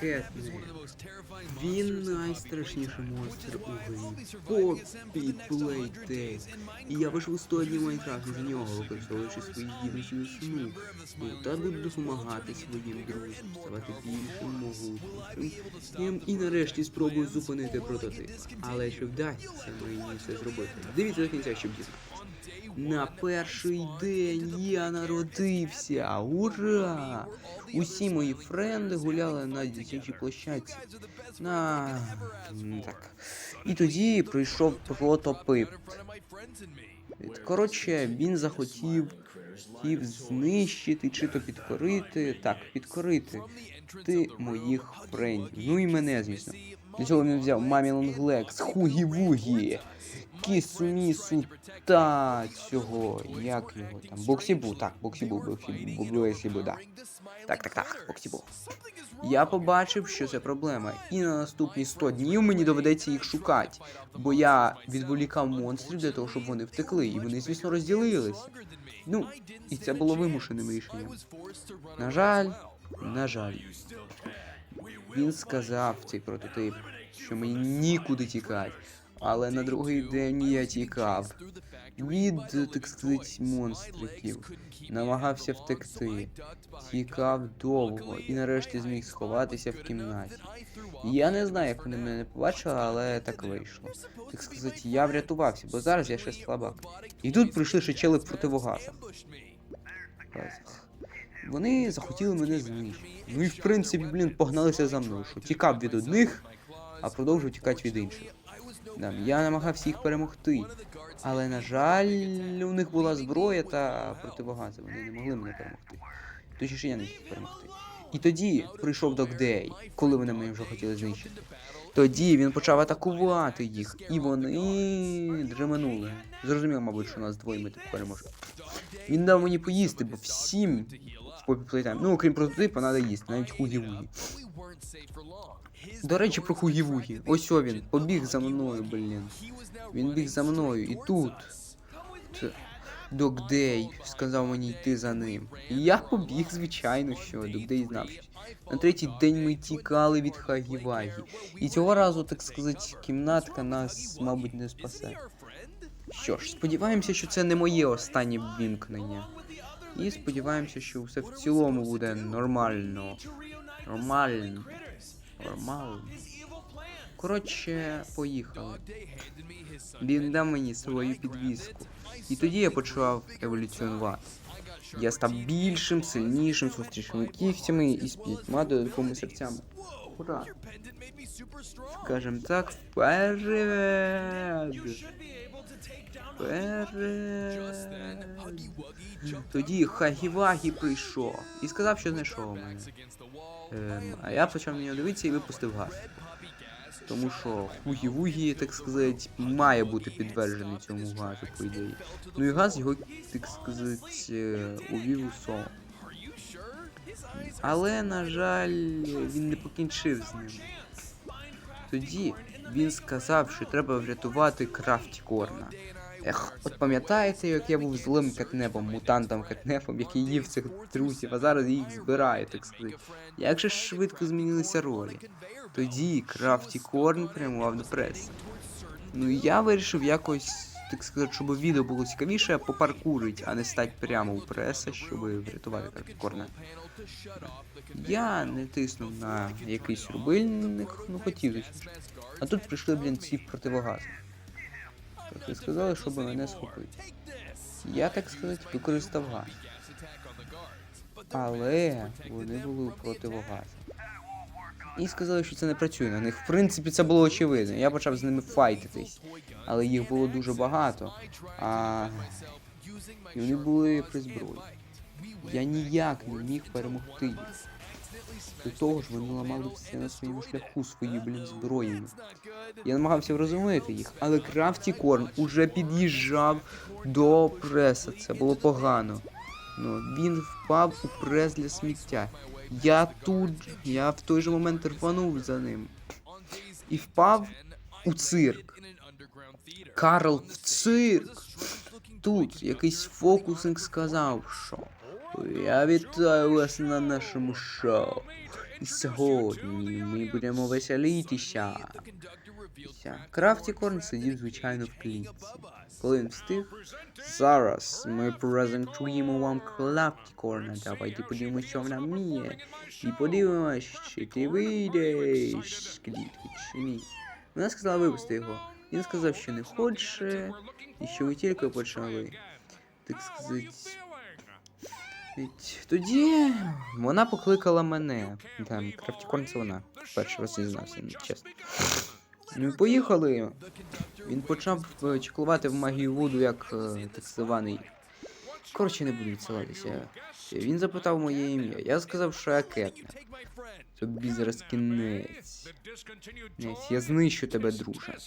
Кетне. Він найстрашніший монстр у грі. Поппі Плейтейк. І я вийшов у 100 днів Майнкрафт за нього, використовуючи свої здібності у сну. Ну, та буду допомагати своїм друзям, ставати більшим, могутнішим. І нарешті спробую зупинити прототип. Але якщо вдасться мені це зробити. Дивіться до кінця, щоб дізнатися. На перший день я народився! Ура! Усі мої френди гуляли на дитячій площадці. На так. І тоді прийшов протопип. Коротше, він захотів хотів знищити чи то підкорити. Так, підкорити ти моїх френдів. Ну і мене, звісно. Для цього він взяв Мамі Лонглекс, Хугі Вугі, Кісумісу та цього, як його там, Боксібу, так, Боксібу, Боксібу, Боксібу, да. Так, так, так, Боксібу. Я побачив, що це проблема, і на наступні 100 днів мені доведеться їх шукати, бо я відволікав монстрів для того, щоб вони втекли, і вони, звісно, розділилися. Ну, і це було вимушеним рішенням. На жаль, на жаль. Він сказав цей прототип, що мені нікуди тікати. Але на другий день я тікав від, так сказати, монстриків. Намагався втекти. Тікав довго і нарешті зміг сховатися в кімнаті. Я не знаю, як вони мене побачили, але так вийшло. Так сказати, я врятувався, бо зараз я ще слабак. І тут прийшли ще чели в противогазах. Вони захотіли мене знищити. Ну і в принципі, блін, погналися за мною, що тікав від одних, а продовжував тікати від інших. Я намагався їх перемогти. Але, на жаль, у них була зброя та противогази. Вони не могли мене перемогти. Точніше, я не міг перемогти. І тоді прийшов Докдей, коли вони мене вже хотіли знищити. Тоді він почав атакувати їх, і вони дременули. Зрозуміло, мабуть, що нас двоє ми тепер переможемо. Він дав мені поїсти, бо всім в попі плейтайм. Ну, окрім прототипа, треба їсти, навіть хугі-вугі. До речі, про хугі-вугі. Ось о він, побіг за мною, блін. Він біг за мною, і тут. Докдей сказав мені йти за ним. І я побіг, звичайно, що Докдей знав. На третій день ми тікали від Хагівагі. І цього разу, так сказати, кімнатка нас, мабуть, не спасе. Що ж, сподіваємося, що це не моє останнє вімкнення. І сподіваємося, що все в цілому буде нормально. Нормально. Нормально. Коротше, поїхали. Він дав мені свою підвіску. І тоді я почав еволюціонувати. Я став більшим, сильнішим, з острішими кігтями і з п'ятьма додатковими серцями. Ура! Скажем так, вперед! Вперед! Тоді Хагівагі прийшов і сказав, що знайшов мене. Ем, а я почав нього дивитися і випустив газ. Тому що Хугі-Вугі, так сказати, має бути підтверджений цьому газу, по ідеї. Ну і газ його, так сказати, е, увів у сон. Але, на жаль, він не покінчив з ним. Тоді він сказав, що треба врятувати Крафті Корна. Ех, от пам'ятаєте, як я був злим кетнепом, мутантом кетнепом, який їв цих друзів, а зараз їх збирає, так сказати. Як же швидко змінилися ролі? Тоді Крафті Корн прямував до преси. Ну і я вирішив якось, так сказати, щоб відео було цікавіше, попаркурить, а не стати прямо у преса, щоб врятувати Крафті Корна. Я не тиснув на якийсь рубильник, ну хотів. А тут прийшли, блін, ці противогази. Так сказали, щоб мене схопити. Я, так сказати, використав газ. Але вони були у противогазі. І сказали, що це не працює на них. В принципі, це було очевидно. Я почав з ними файтитись. Але їх було дуже багато. А... І вони були при зброї. Я ніяк не міг перемогти їх. До того ж, вони ламали все на своєму шляху свої, блін, зброєю. Я намагався врозуміти їх, але Крафті Корн уже під'їжджав до преса. Це було погано. Ну, він впав у прес для сміття. Я тут, я в той же момент рванув за ним. І впав у цирк. Карл в цирк. Тут якийсь фокусник сказав, що я вітаю вас на нашому шоу. І сьогодні ми будемо веселитися. Крафтікорн сидів, звичайно, в клітці. Коли він встиг, зараз ми презентуємо вам Крафтікорна. Давайте подивимося, що вона вміє. І подивимось, чи ти вийдеш з клітки, чи ні. Вона сказала випусти його. Він сказав, що не хоче, і що ви тільки почали. Так сказати. Ведь Тоді вона покликала мене. Там, Крафтікорн це вона. Перший раз дізнався, ну, чесно. Ми поїхали. Він почав е, чеклувати в магію Вуду як е, так званий. Коротше, не буду відсилатися. Він запитав моє ім'я. Я сказав, що я Кетнер. Тобі зараз кінець. Я знищу тебе, друже.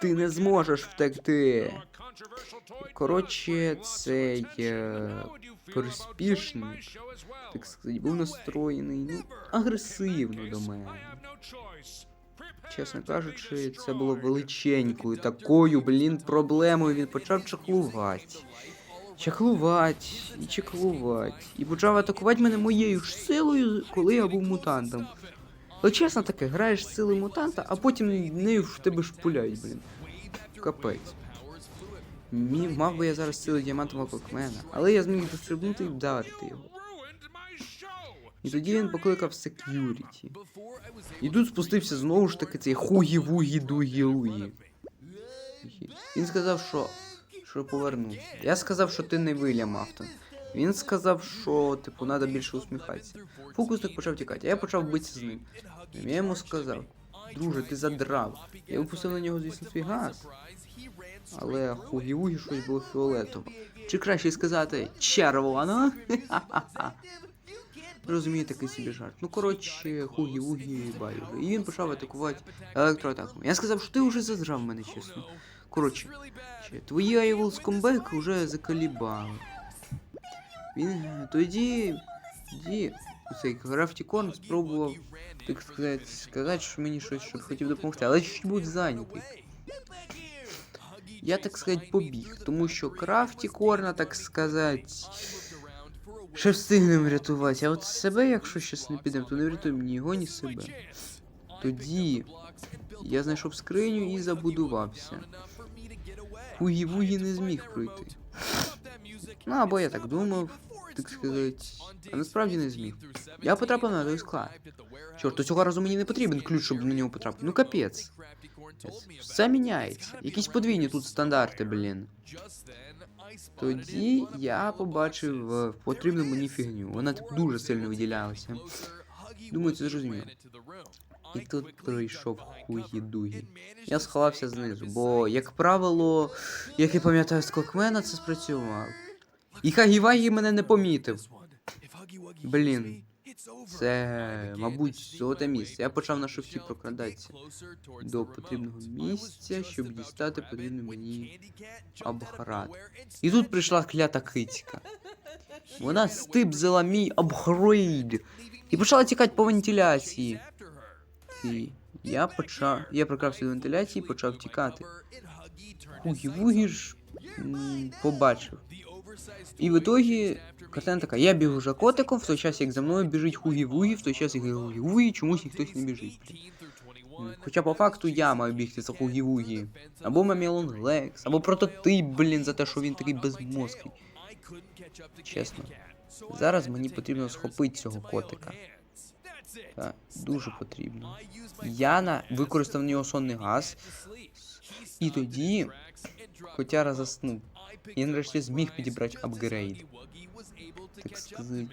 Ти не зможеш втекти. Коротше, цей е, приспішник, так сказати, був настроєний ну, агресивно до мене. Чесно кажучи, це було величенькою такою, блін, проблемою. Він почав чаклувати. Чаклувати і чаклувати. І почав атакувати мене моєю ж силою, коли я був мутантом. Але чесно таке, граєш з силою мутанта, а потім нею в тебе шпуляють, блін. Капець. Мі, мав би я зараз силу діамантового клокмена, але я зміг дострибнути і вдарити його. І тоді він покликав сек'юріті. І тут спустився знову ж таки цей хугі-вугі-дугі-лугі. Він сказав, що. Що повернувся. Я сказав, що ти не Вильям Автон. Він сказав, що, типу, треба більше усміхатися. Фокусник почав тікати, а я почав битися з ним. Я йому сказав, друже, ти задрав. Я випустив на нього, звісно, свій газ. Але хугі-вугі щось було фіолетове. Чи краще сказати червоно? Ха-ха-ха. Такий собі жарт. Ну, коротше, хугі-вугі байдуже. І він почав атакувати електроатаками. Я сказав, що ти вже задрав мене, чесно. Коротше, твої Айвол Скомбек вже закалібали. Він тоді. Тоді цей Крафтікорн спробував, так сказати, сказати, що мені щось щоб хотів допомогти, але чуть будь зайнятий. Я, так сказати, побіг, тому що Крафтікорна, так сказати, ще встигнемо врятувати. А от себе, якщо щось не підемо, то не врятуємо ні його, ні себе. Тоді я знайшов скриню і забудувався. Хугі-вугі не зміг пройти. Ну, або я так думав, так сказати, а насправді не зміг. Я потрапив на той склад. Чорт, то цього разу мені не потрібен ключ, щоб на нього потрапити. Ну капець. Все міняється. Якісь подвійні тут стандарти, блін. Тоді я побачив е, потрібну мені фігню. Вона типу дуже сильно виділялася. Думаю, це зрозуміло. І тут прийшов хуї-дугі. Я сховався знизу, бо, як правило, як я пам'ятаю з Клокмена, це спрацював. І Хагівагі мене не помітив. Блін, це, мабуть, золоте місце. Я почав на шифті прокрадатися до потрібного місця, щоб дістати потрібний мені апград. І тут прийшла клята кицька. Вона стибзила мій апгрейд і почала тікати по вентиляції. І я почав. Я прокрався до вентиляції і почав тікати. Угі-вугі ж побачив. І в итогі картина така, я бігу за котиком, в той час як за мною біжить хугі-вугі, в той час як хугі-вугі, чомусь ніхтось не біжить. Хоча по факту я маю бігти за хугі-вугі. Або Мамілон Лекс, або прототип, блін, за те, що він такий безмозкий. Чесно. Зараз мені потрібно схопити цього котика. Так, дуже потрібно. Яна використав на нього сонний газ, і тоді котяра заснув. Я нарешті зміг підібрати апгрейд. Так сказати.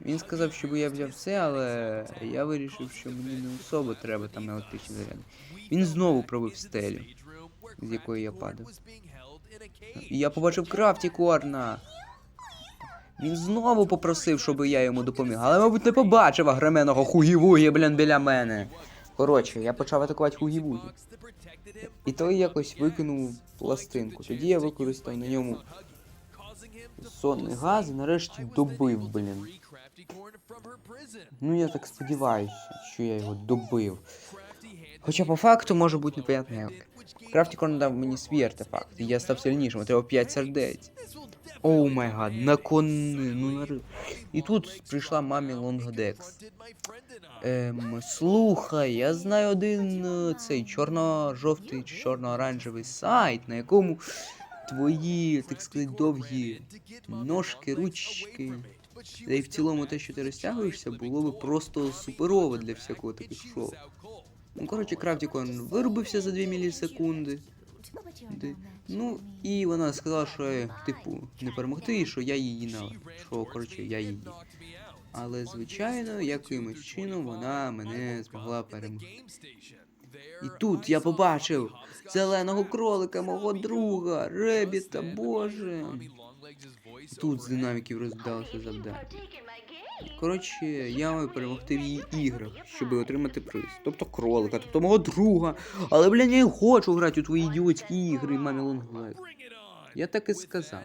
Він сказав, щоб я взяв все, але я вирішив, що мені не особо треба там електричні заряди. Він знову пробив стелю, з якої я падав. І я побачив крафті Корна. Він знову попросив, щоб я йому допоміг, але, мабуть, не побачив агременого хугі-вугі, блін, біля мене. Коротше, я почав атакувати хугі-вугі. І той якось викинув пластинку. Тоді я використав на ньому сонний газ і нарешті добив, блін. Ну я так сподіваюся, що я його добив. Хоча по факту може бути непонятно як. Крафтікор надав мені свій артефакт, і я став сильнішим, отримав 5 сердець. Оу май гад, на кони, ну нари. І тут прийшла мамі Лонгдекс. Ем, слухай, я знаю один е, цей чорно-жовтий чи чорно-оранжевий сайт, на якому твої, так сказати, довгі ножки, ручки. Та й в цілому те, що ти розтягуєшся, було би просто суперово для всякого таких шоу. Ну, коротше, Крафтікон вирубився за 2 мілісекунди. Ну, і вона сказала, що, типу, не перемогти, і що я її на. Що, коротше, я її. Але, звичайно, якимось чином вона мене змогла перемогти. І тут я побачив зеленого кролика, мого друга, Ребіта, боже. Тут з динаміків роздалося завдання. Коротше, я маю перемогти в її іграх, щоб отримати приз. Тобто кролика, тобто мого друга. Але, блін, я не хочу грати у твої ідіотські ігри, мамі Лонглайк. Я так і сказав.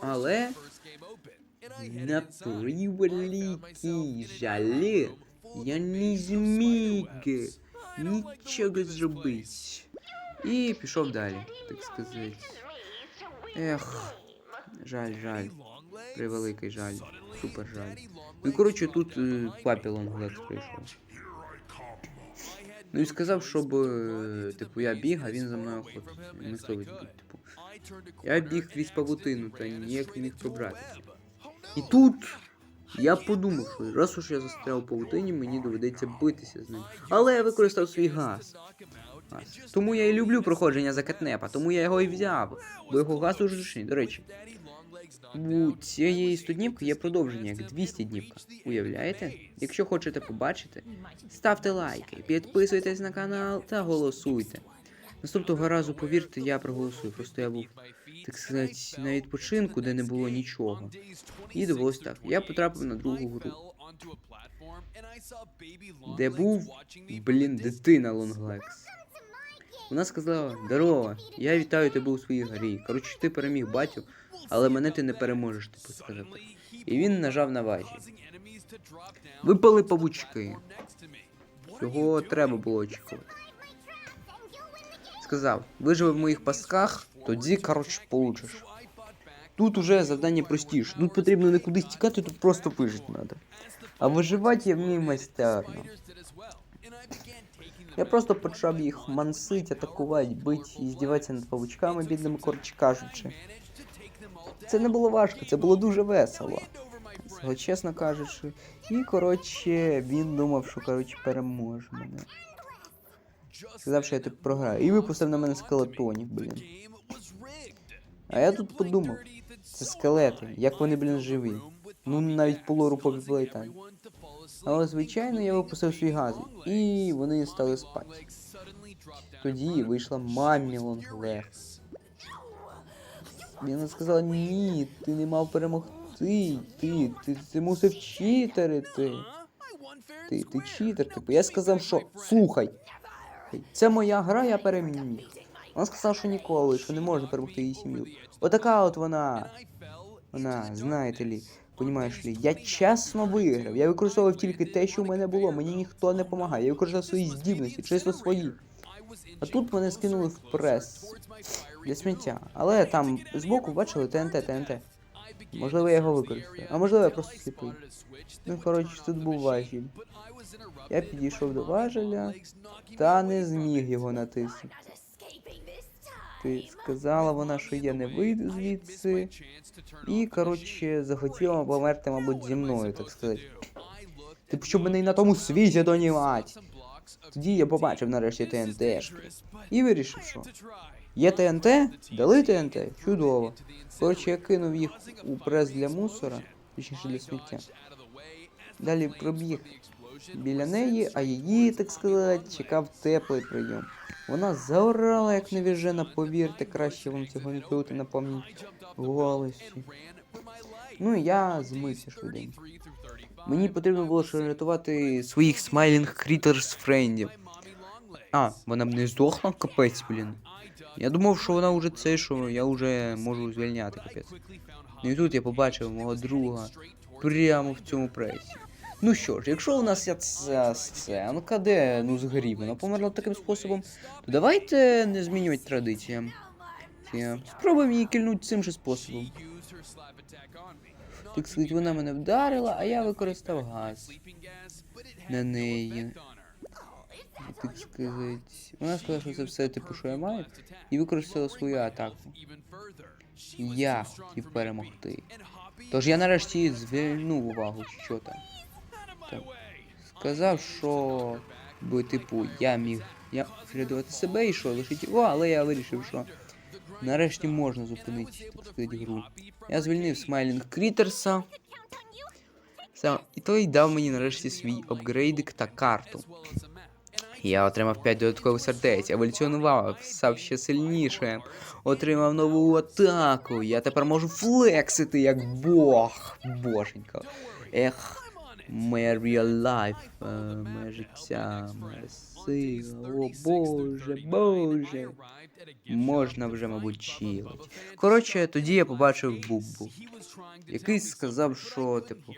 Але на превеликий жаль, я не зміг нічого зробити. І пішов далі, так сказати. Ех, жаль, жаль. Превеликий жаль. Супер жаль. Ну коротше тут е, папі Лонглекс прийшов. Ну і сказав, щоб, е, типу, я біг, а він за мною охотиться. Мисливець будь, типу. Я біг крізь павутину, та ніяк не міг пробратися. І тут я подумав, що раз уж я застряв у павутині, мені доведеться битися з ним. Але я використав свій газ. Газ. Тому я і люблю проходження за кетнепа, тому я його і взяв, бо його газ дуже зручний. До речі, у цієї студнівки є продовження, як 200 днівка. Уявляєте? Якщо хочете побачити, ставте лайки, підписуйтесь на канал та голосуйте. Наступного разу, повірте, я проголосую. Просто я був, так сказати, на відпочинку, де не було нічого. І довелось так. Я потрапив на другу гру, де був, блін, дитина Лонглекс. Вона сказала: Здорово, я вітаю тебе у своїй грі. Коротше, ти переміг батю, але мене ти не переможеш, типу сказати. І він нажав на важі. Випали павучки. Цього треба було очікувати. Сказав, виживи в моїх пасках, тоді, коротше, получиш. Тут уже завдання простіше. Тут потрібно не кудись тікати, тут просто вижити треба. А виживати я вмію майстерно. Я просто почав їх мансить, атакувати, бить і здіватися над павучками, бідними коротше кажучи. Це не було важко, це було дуже весело. Чесно кажучи. І коротше, він думав, що коротше переможе мене. Сказав, що я тут програю. І випустив на мене скелетонів, блін. А я тут подумав, це скелети, як вони, блін, живі. Ну навіть по лору Плейтайм. Але звичайно я випустив свій газ, і вони стали спати. Тоді вийшла мамі Лонглес. Вона сказала, ні, ти не мав перемогти. Ти, ти, ти мусив читерити. Ти, ти читер, типу. Я сказав, що слухай. Це моя гра, я переміг. Вона сказала, що ніколи, що не може перемогти її сім'ю. Отака от вона. Вона, знаєте лі, понімаєш лі, я чесно виграв. Я використовував тільки те, що в мене було. Мені ніхто не допомагає. Я використовував свої здібності, чисто свої. А тут мене скинули в прес для сміття. Але там збоку бачили ТНТ, ТНТ. Можливо, я його використаю. А можливо, я просто сліпий. Ну, коротше, тут був важіль. Я підійшов до важеля та не зміг його натиснути. Ти сказала вона, що я не вийду звідси. І, коротше, захотіла померти, мабуть, зі мною, так сказати. Типу, щоб мене і на тому світі донімати. Тоді я побачив нарешті ТНТшки. І вирішив, що є ТНТ, дали ТНТ, чудово. Коротше, я кинув їх у прес для мусора, точніше для сміття. Далі пробіг біля неї, а її, так сказати, чекав теплий прийом. Вона заорала, як невіжена, повірте, краще вам цього не чути на повній голосі. Ну і я змився швиденько. Мені потрібно було рятувати своїх смайлінг крітерс френдів. А, вона б не здохла, капець, блін. Я думав, що вона вже це, що я вже можу звільняти, капець. Ну і тут я побачив мого друга прямо в цьому пресі. Ну що ж, якщо у нас є ця сценка, де ну згорів, вона померла таким способом, то давайте не змінювати традиціям. Ті, Спробуємо її кільнути цим же способом. Так сказать, вона мене вдарила, а я використав газ на неї. Так сказать. Вона сказала, що це все, типу, що я маю, і використала свою атаку. Я хотів перемогти. Тож я нарешті звернув увагу, що там. Так. Сказав, що бо, типу, я міг я врятувати себе і що, лишити його, але я вирішив, що нарешті можна зупинити, так сказати, гру. Я звільнив Смайлінг Крітерса. Сам, і той дав мені нарешті свій апгрейдик та карту. Я отримав 5 додаткових сердець, еволюціонував, став ще сильнішим, отримав нову атаку. Я тепер можу флексити як бог. Боженька. Ех, моя real life, е, моє життя, моя сила. О боже, боже. Можна вже, мабуть, чилить. Коротше, тоді я побачив Буббу, який сказав, що, типу,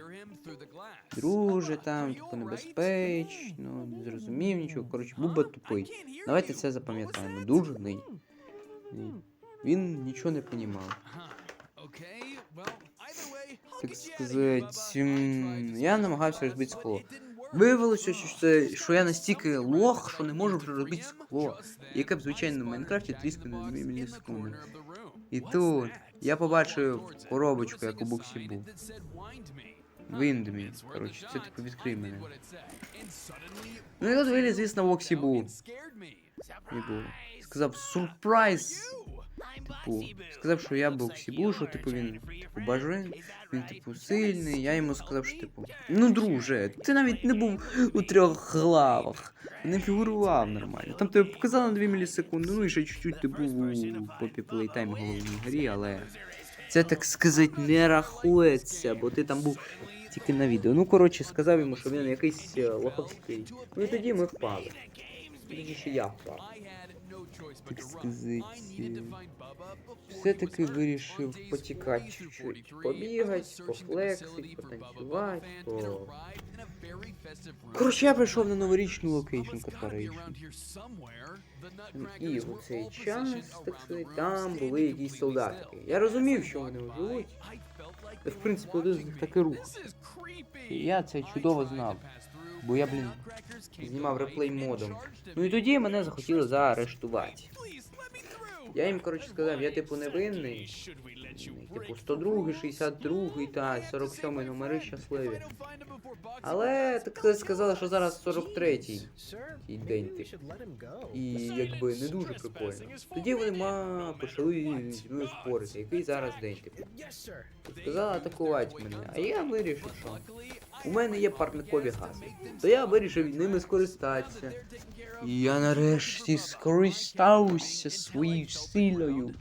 друже, там, типу, небезпечно, не зрозумів нічого. Коротше, Бубба тупий. Давайте це запам'ятаємо. Дуже ний. Він нічого не понімав. Так сказати, я намагався розбити скло. Виявилося, що, це, що я настільки лох, що не можу вже розбити скло, яке б, звичайно, в Майнкрафті тріскає на 2 мілісекунди. І тут я побачив коробочку, як у боксі був. Виндмі. Коротше, це типу відкрий мене. Ну і от виліз, звісно, Воксі був. Не було. Сказав сюрприз. Типу, сказав, що я був, що типу він типу бажен, він типу сильний. Я йому сказав, що типу. Ну, друже, ти навіть не був у трьох главах. Не фігурував нормально. Там тебе показали на 2 мілісекунди, ну і ще чуть-чуть ти був у Попі Плейтайм головній грі, але. Це так сказати не рахується, бо ти там був тільки на відео. Ну, коротше, сказав йому, що він якийсь е, лоховський. Ну і тоді ми впали. Тоді ще я впав. Так сказати. Все-таки вирішив потікати чуть-чуть. Побігати, пофлексити, потанцювати, по... Коротше, я прийшов на новорічну локейшн Корпорейшн. І в цей час, так сказати, там були якісь солдатики. Я розумів, що вони живуть. В принципі, один з них таки рух. І я це чудово знав. Бо я, блін, знімав реплей модом. Ну і тоді мене захотіли заарештувати. Я їм, коротше, сказав, я типу невинний. Типу 102, 62 та 47 номери щасливі. Але так сказали, що зараз 43-й цей день типу. І якби не дуже прикольно. Тоді вони ма почали зі мною спорити, який зараз день типу. Сказали атакувати мене, а я вирішив, що у мене є парникові гази. То я вирішив ними скористатися. І я нарешті скористався своєю силою.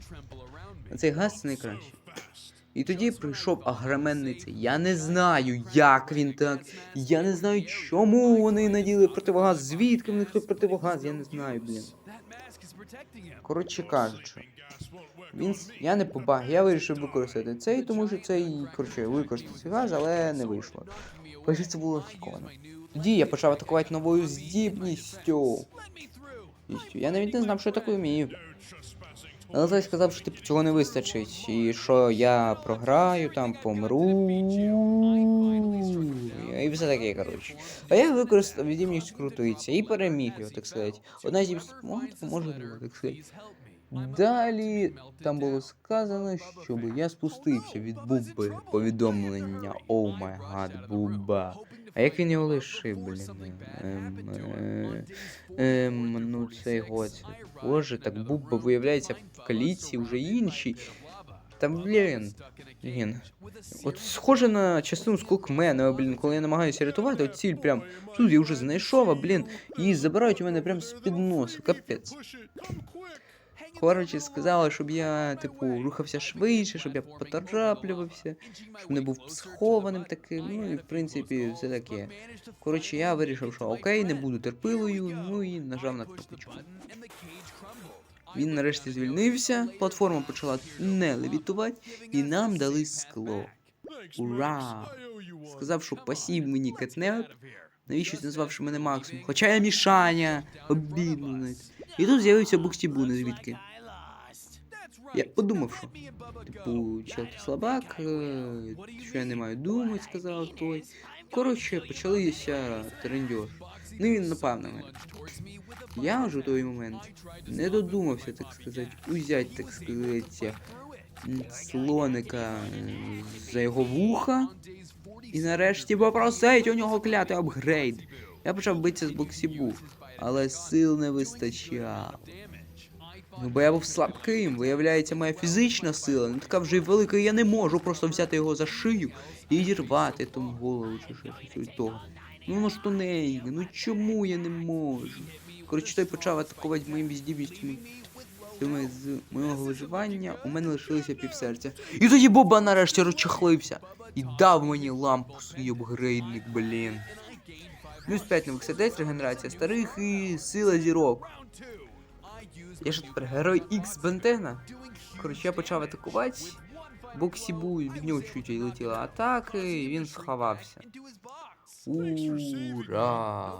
А цей газ це найкраще. І тоді прийшов агроменний. Я не знаю, як він так. Я не знаю, чому вони наділи противогаз, звідки в них той противогаз, я не знаю, блін. Коротше кажучи, він я не побаг, я вирішив використати цей, тому що цей, коротше, використав цей газ, але не вийшло. Хоча це було ризиковано. Тоді я почав атакувати новою здібністю. Я навіть не знав, що я таке вмію. Але той сказав, що типу цього не вистачить, і що я програю, там помру. І все таке, коротше. А я використав відімність крутується і переміг його, так сказати. Одна з може, може друга, так сказати. Далі там було сказано, щоб я спустився від Бубби повідомлення. Оу май гад, Бубба. А як він його лишив, блін? Ем, е, ем, ну цей год. Боже, так Бубба виявляється в каліці вже інший. Та блін. Блін. От схоже на частину скулкмена, блін, коли я намагаюся рятувати, от ціль прям тут я вже знайшов, а блін, її забирають у мене прям з-під носу, капець. Коротше, сказали, щоб я, типу, рухався швидше, щоб я потороплювався, щоб не був схованим таким, ну і в принципі все таке. Коротше, я вирішив, що окей, не буду терпилою, ну і нажав на кнопочку. Він нарешті звільнився, платформа почала не левітувати, і нам дали скло. Ура! Сказав, що пасів мені кетнеп, навіщось назвавши мене Максом. Хоча я Мішаня, обідно навіть. І тут з'явився Букстібу, не звідки. Я подумав, що типу, чел ти слабак, е, що я не маю думати, сказав той. Коротше, почалися трендьош. Ну він напав на мене. Я вже в той момент не додумався, так сказати, узяти, так сказати, слоника е, за його вуха. І нарешті попросить у нього клятий апгрейд. Я почав битися з боксібу, але сил не вистачало. Ну, бо я був слабким, виявляється, моя фізична сила не така вже й велика, і я не можу просто взяти його за шию і зірвати тому голову чи щось того. Ну воно ж тоненьке, ну чому я не можу? Коротше, той почав атакувати моїми здібністями. Думаю, з моєго виживання у мене лишилося півсерця. І тоді Боба нарешті розчахлився і дав мені лампу свій апгрейдник, блін. Плюс 5 нових сердець, регенерація старих і сила зірок. Я ж тепер герой X Бентена. Коротше, я почав атакувати. Боксібу від нього чуть летіла атака, і він сховався. Ура!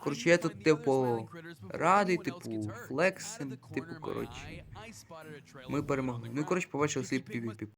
Коротше, я тут, типу, радий, типу, флексим, типу, коротше. Ми перемогли. Ну, коротше, побачили свій PvP.